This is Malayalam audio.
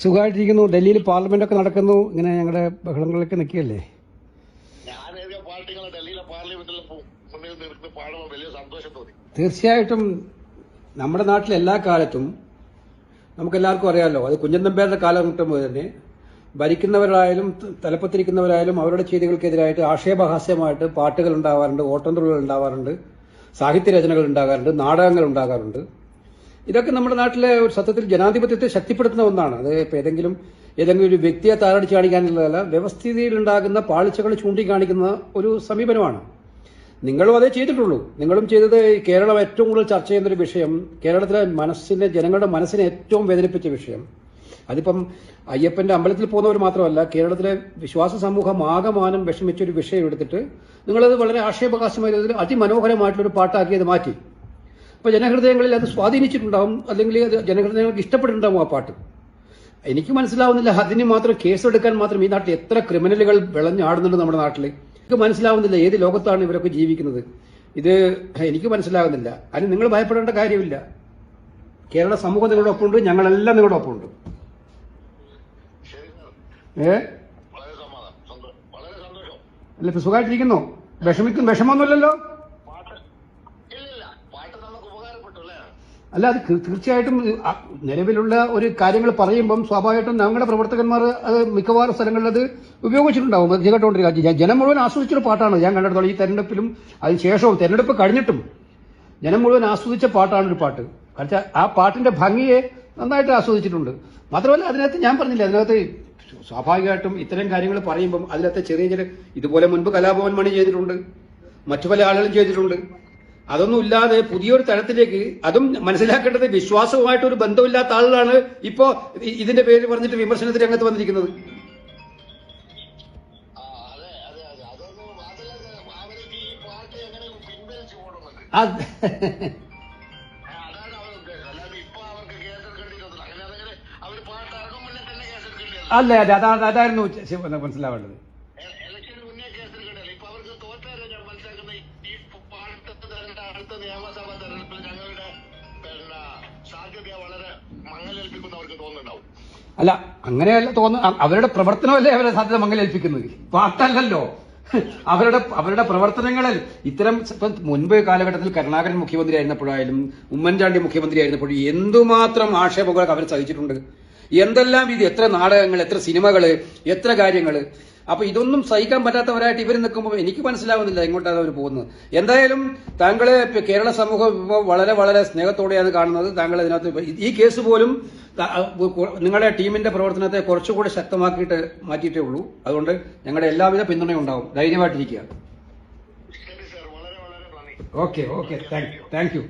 സുഖമായിട്ടിരിക്കുന്നു. ഡൽഹിയിൽ പാർലമെന്റ് ഒക്കെ നടക്കുന്നു. ഇങ്ങനെ ഞങ്ങളുടെ ബഹളങ്ങളിലൊക്കെ നിൽക്കുകയല്ലേ? തീർച്ചയായിട്ടും നമ്മുടെ നാട്ടിൽ എല്ലാ കാലത്തും നമുക്കെല്ലാവർക്കും അറിയാമല്ലോ അത് കുഞ്ഞൻ കാലം കിട്ടുമ്പോൾ തന്നെ ഭരിക്കുന്നവരായാലും തലപ്പത്തിരിക്കുന്നവരായാലും അവരുടെ ചെയ്തികൾക്കെതിരായിട്ട് ആക്ഷേപഹാസ്യമായിട്ട് പാട്ടുകൾ ഉണ്ടാവാറുണ്ട് ഓട്ടംതുള്ളുകൾ ഉണ്ടാവാറുണ്ട് സാഹിത്യ രചനകൾ ഉണ്ടാകാറുണ്ട് നാടകങ്ങൾ ഉണ്ടാകാറുണ്ട്. ഇതൊക്കെ നമ്മുടെ നാട്ടിലെ ഒരു സത്യത്തിൽ ജനാധിപത്യത്തെ ശക്തിപ്പെടുത്തുന്ന ഒന്നാണ്. അത് ഇപ്പം ഏതെങ്കിലും ഏതെങ്കിലും ഒരു വ്യക്തിയെ താരടിച്ച് കാണിക്കാനുള്ളതല്ല വ്യവസ്ഥിതിയിലുണ്ടാകുന്ന പാളിച്ചകൾ ചൂണ്ടിക്കാണിക്കുന്ന ഒരു സമീപനമാണ്. നിങ്ങളും അതേ ചെയ്തിട്ടുള്ളൂ. നിങ്ങളും ചെയ്തത് കേരളം ഏറ്റവും കൂടുതൽ ചർച്ച ചെയ്യുന്ന ഒരു വിഷയം കേരളത്തിലെ മനസ്സിനെ ജനങ്ങളുടെ മനസ്സിനെ ഏറ്റവും വേദനിപ്പിച്ച വിഷയം. അതിപ്പം അയ്യപ്പന്റെ അമ്പലത്തിൽ പോകുന്നവർ മാത്രമല്ല കേരളത്തിലെ വിശ്വാസ സമൂഹം ആകമാനം വിഷമിച്ച ഒരു വിഷയം എടുത്തിട്ട് നിങ്ങളത് വളരെ ആക്ഷേപകാശമായ രീതിയിൽ അതിമനോഹരമായിട്ടുള്ളൊരു പാട്ടാക്കി അത് മാറ്റി. അപ്പോൾ ജനഹൃദയങ്ങളിൽ അത് സ്വാധീനിച്ചിട്ടുണ്ടാവും അല്ലെങ്കിൽ അത് ജനഹൃദയങ്ങൾക്ക് ഇഷ്ടപ്പെട്ടിട്ടുണ്ടാവും ആ പാട്ട്. എനിക്ക് മനസ്സിലാവുന്നില്ല അതിന് മാത്രം കേസെടുക്കാൻ മാത്രം ഈ നാട്ടിൽ എത്ര ക്രിമിനലുകൾ വിളഞ്ഞാടുന്നുണ്ട് നമ്മുടെ നാട്ടിൽ എനിക്ക് മനസ്സിലാവുന്നില്ല ഏത് ലോകത്താണ് ഇവരൊക്കെ ജീവിക്കുന്നത്. ഇത് എനിക്ക് മനസ്സിലാകുന്നില്ല. അതിന് നിങ്ങൾ ഭയപ്പെടേണ്ട കാര്യമില്ല. കേരള സമൂഹം നിങ്ങളുടെ ഒപ്പമുണ്ട് ഞങ്ങളെല്ലാം നിങ്ങളുടെ ഒപ്പമുണ്ട്. ഏ? അല്ല സുഖമായിട്ടിരിക്കുന്നു. വിഷമിക്കും വിഷമമൊന്നുമില്ലല്ലോ പാട്ട് ഇല്ലില്ല പാട്ട് നമുക്ക് ഉപകാരപ്പെട്ടു അല്ലേ അത് തീർച്ചയായിട്ടും നിലവിലുള്ള ഒരു കാര്യങ്ങൾ പറയുമ്പം സ്വാഭാവികമായിട്ടും ഞങ്ങളുടെ പ്രവർത്തകന്മാർ അത് മിക്കവാറും സ്ഥലങ്ങളിൽ അത് ഉപയോഗിച്ചിട്ടുണ്ടാവും. അത് കേട്ടോണ്ടിരിക്കുക. ജനം മുഴുവൻ ആസ്വദിച്ചൊരു പാട്ടാണ്. ഞാൻ കണ്ടിടത്തോളം ഈ തെരഞ്ഞെടുപ്പിലും അതിന് ശേഷവും തെരഞ്ഞെടുപ്പ് കഴിഞ്ഞിട്ടും ജനം മുഴുവൻ ആസ്വദിച്ച പാട്ടാണ് ഒരു പാട്ട്. കാരണം ആ പാട്ടിന്റെ ഭംഗിയെ നന്നായിട്ട് ആസ്വദിച്ചിട്ടുണ്ട്. മാത്രമല്ല അതിനകത്ത് ഞാൻ പറഞ്ഞില്ല അതിനകത്ത് സ്വാഭാവികമായിട്ടും ഇത്തരം കാര്യങ്ങൾ പറയുമ്പം അതിനകത്ത് ചെറിയ ചെറിയ ഇതുപോലെ മുൻപ് കലാഭവൻ മണി ചെയ്തിട്ടുണ്ട്. മറ്റു പല ആളുകളും ചെയ്തിട്ടുണ്ട്. അതൊന്നും ഇല്ലാതെ പുതിയൊരു തരത്തിലേക്ക് അതും മനസ്സിലാക്കേണ്ടത് വിശ്വാസവുമായിട്ട് ഒരു ബന്ധമില്ലാത്ത ആളുകളാണ് ഇപ്പോ ഇതിന്റെ പേര് പറഞ്ഞിട്ട് വിമർശനത്തിന് രംഗത്ത് വന്നിരിക്കുന്നത്. ആ അതെ അതെ അതായിരുന്നു മനസ്സിലാവേണ്ടത് ഈ പാട്ട് എങ്ങനെ പിൻവലിച്ചു പോകണമെന്ന് അത് ആ, അതാണ് അവർ ഉദ്ദേശം അല്ലാതെ ഇപ്പൊ അവർക്ക് കേസെടുക്കേണ്ടിയിരുന്നില്ല അങ്ങനെ അതങ്ങനെ അവർ പാട്ട് ഇറങ്ങും മുന്നേ തന്നെ കേസെടുക്കേണ്ടിയിരുന്നു അല്ല അതെ അതാ അതായിരുന്നു ശ- മനസ്സിലാവേണ്ടത് ഇലക്ഷന് മുന്നേ കേസെടുക്കണ്ടല്ലോ ഇപ്പൊ അവർക്ക് തോറ്റാരോ ഞാൻ മനസ്സിലാക്കുന്ന ഈ പാട്ട് തെരഞ്ഞെടുപ്പ് അടുത്ത നിയമസഭാ തെരഞ്ഞെടുപ്പിൽ ഞങ്ങളുടെ പിന്നെ സാധ്യത വളരെ മങ്ങലേൽപ്പിക്കുന്ന അവർക്ക് തോന്നുന്നുണ്ടാവും. അല്ല അങ്ങനെയല്ല തോന്നുന്നു അവരുടെ പ്രവർത്തനമല്ലേ അവരെ സാധ്യത മങ്ങലേൽപ്പിക്കുന്നത്? പാട്ടല്ലല്ലോ അവരുടെ അവരുടെ പ്രവർത്തനങ്ങളിൽ ഇത്തരം മുൻപ് കാലഘട്ടത്തിൽ കരുണാകരൻ മുഖ്യമന്ത്രി ആയിരുന്നപ്പോഴായാലും ഉമ്മൻചാണ്ടി മുഖ്യമന്ത്രി ആയിരുന്നപ്പോഴും എന്തുമാത്രം ആക്ഷേപങ്ങളൊക്കെ അവർ സഹിച്ചിട്ടുണ്ട്. എന്തെല്ലാം ഇത് എത്ര നാടകങ്ങൾ എത്ര സിനിമകൾ എത്ര കാര്യങ്ങൾ അപ്പൊ ഇതൊന്നും സഹിക്കാൻ പറ്റാത്തവരായിട്ട് ഇവർ നിൽക്കുമ്പോൾ എനിക്ക് മനസ്സിലാവുന്നില്ല എങ്ങോട്ടാണ് അവർ പോകുന്നത്. എന്തായാലും താങ്കളെ കേരള സമൂഹം ഇപ്പോൾ വളരെ വളരെ സ്നേഹത്തോടെയാണ് കാണുന്നത്. താങ്കൾ ഇതിനകത്ത് ഈ കേസ് പോലും നിങ്ങളുടെ ടീമിന്റെ പ്രവർത്തനത്തെ കുറച്ചുകൂടി ശക്തമാക്കിയിട്ട് മാറ്റിയിട്ടേ ഉള്ളൂ. അതുകൊണ്ട് ഞങ്ങളുടെ എല്ലാവിധ പിന്തുണയും ഉണ്ടാവും. ധൈര്യമായിട്ടിരിക്കുക. Okay okay thank you thank you